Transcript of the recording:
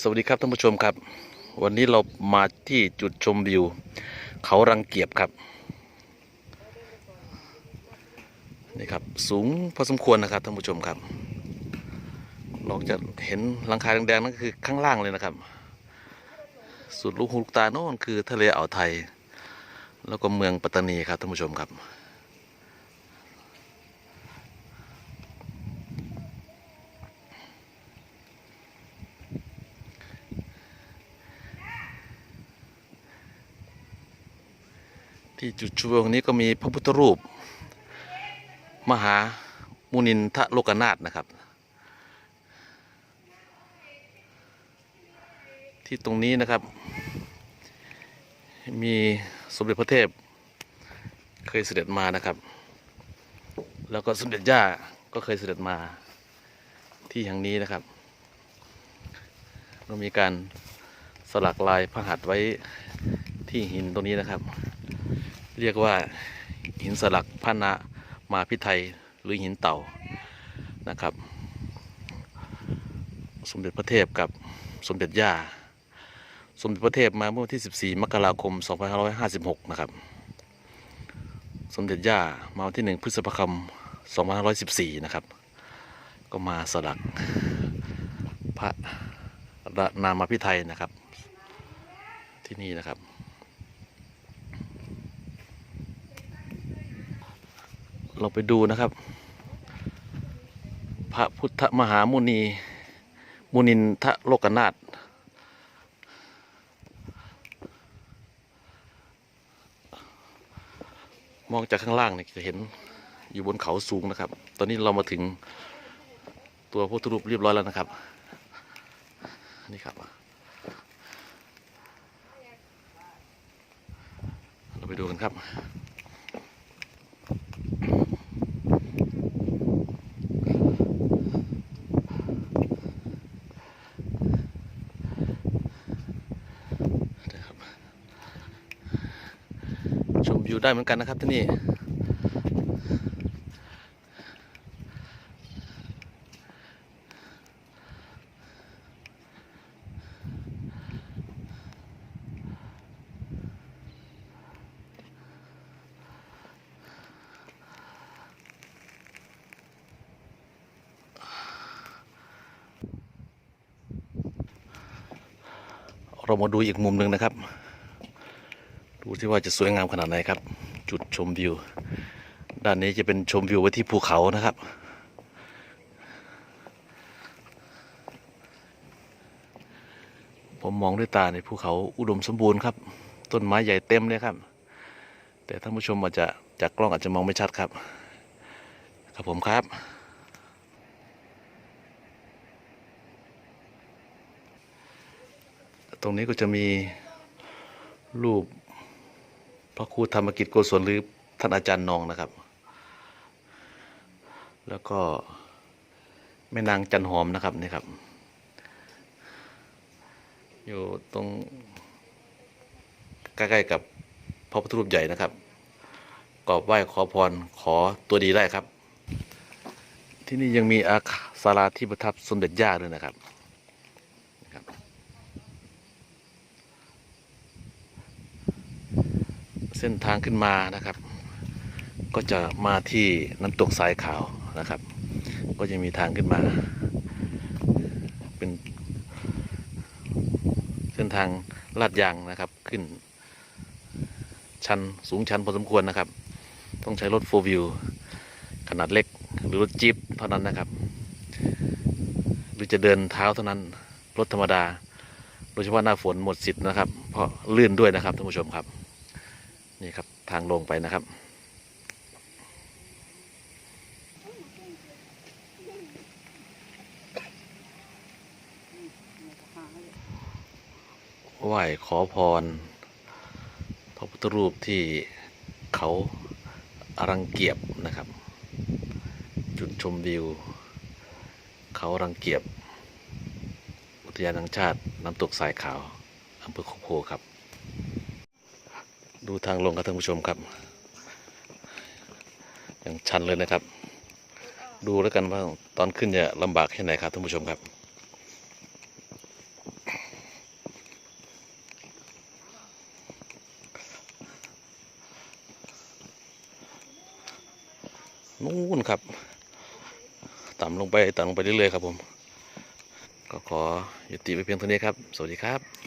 สวัสดีครับท่านผู้ชมครับ วันนี้เรามาที่จุดชมวิว เขารังเกียบครับนี่ครับสูงพอสมควรนะครับท่านผู้ชมครับนอกจากเห็นหลังคาแดงๆนั่นคือข้างล่างเลยนะครับ สุดลูกหูลูกตาโน่นคือทะเลอ่าวไทย แล้วก็เมืองปัตตานีครับท่านผู้ชมครับ ที่จุดชมวงนี้ก็มีพระพุทธรูป มหามุนินทะโลกนาถนะครับ ที่ตรงนี้นะครับ มีสมเด็จพระเทพ เคยเสด็จมานะครับ แล้วก็สมเด็จย่าก็เคยเสด็จมาที่แห่งนี้นะครับเรามีการสลักลายพระหัตถ์ไว้ที่หินตรงนี้นะครับ เรียกว่าหินสลักพระนะมาพิไทยหรือหินเต่านะครับ สมเด็จพระเทพกับสมเด็จย่า สมเด็จพระเทพมาเมื่อวันที่ 14 มกราคม 2556 นะครับ สมเด็จย่ามาวันที่ 1 พฤษภาคม 2514 นะครับ ก็มาสลักพระนามาพิไทยนะครับที่นี่นะครับ เราไปดูนะครับ พระพุทธมหามุนี มุนินทะโลกนาถมองจากข้างล่างเนี่ยจะเห็นอยู่บนเขาสูงนะครับ ตอนนี้เรามาถึงตัวพุทธรูปเรียบร้อยแล้วนะครับ นี่ครับ เราไปดูกันครับ ชมวิวได้เหมือนกันนะครับที่นี่เรามาดูอีกมุมหนึ่งนะครับ ดูที่ว่าจะสวยงามขนาดไหนครับ จุดชมวิว ด้านนี้จะเป็นชมวิวไว้ที่ภูเขานะครับ ผมมองด้วยตาในภูเขาอุดมสมบูรณ์ครับ ต้นไม้ใหญ่เต็มเลยครับ แต่ท่านผู้ชมอาจจะจากกล้องอาจจะมองไม่ชัดครับ ครับผมครับตรงนี้ก็จะมีรูป พระครูธรรมกิจโกศลหรือท่านอาจารย์นองนะครับ แล้วก็แม่นางจันหอมนะครับนี่ครับ อยู่ตรงใกล้ๆกับพระพุทธรูปใหญ่นะครับกราบไหว้ขอพรขอตัวดีได้ครับ ที่นี่ยังมีอาคาศาลาที่ประทับสมเด็จย่าด้วยนะครับ เส้นทางขึ้นมานะครับ ก็จะมาที่น้ำตกสายขาวนะครับ ก็จะมีทางขึ้นมา เป็น เส้นทางลาดยางนะครับขึ้น ชันสูงชันพอสมควรนะครับ ต้องใช้รถโฟวิวขนาดเล็กหรือรถจี๊ปเท่านั้นนะครับ หรือจะเดินเท้าเท่านั้นรถธรรมดาโดยเฉพาะหน้าฝนหมดสิทธิ์นะครับ เพราะลื่นด้วยนะครับท่านผู้ชมครับ นี่ครับทางลงไปนะครับไหว้ขอพร พระพุทธรูปที่เขาอรังเกียบนะครับ จุดชมวิว เขารังเกียบ อุทยานแห่งชาติน้ำตกสายขาวอำเภอโคกโพครับ ดูทางลงครับท่านผู้ชมครับอย่างชันเลยนะครับ ดูแล้วกันว่าตอนขึ้นจะลำบากแค่ไหนครับท่านผู้ชมครับนู่นครับ ต่ำลงไปต่ำลงไปเรื่อยๆครับผม ก็ขอหยุดติไปเพียงเท่านี้ครับ สวัสดีครับ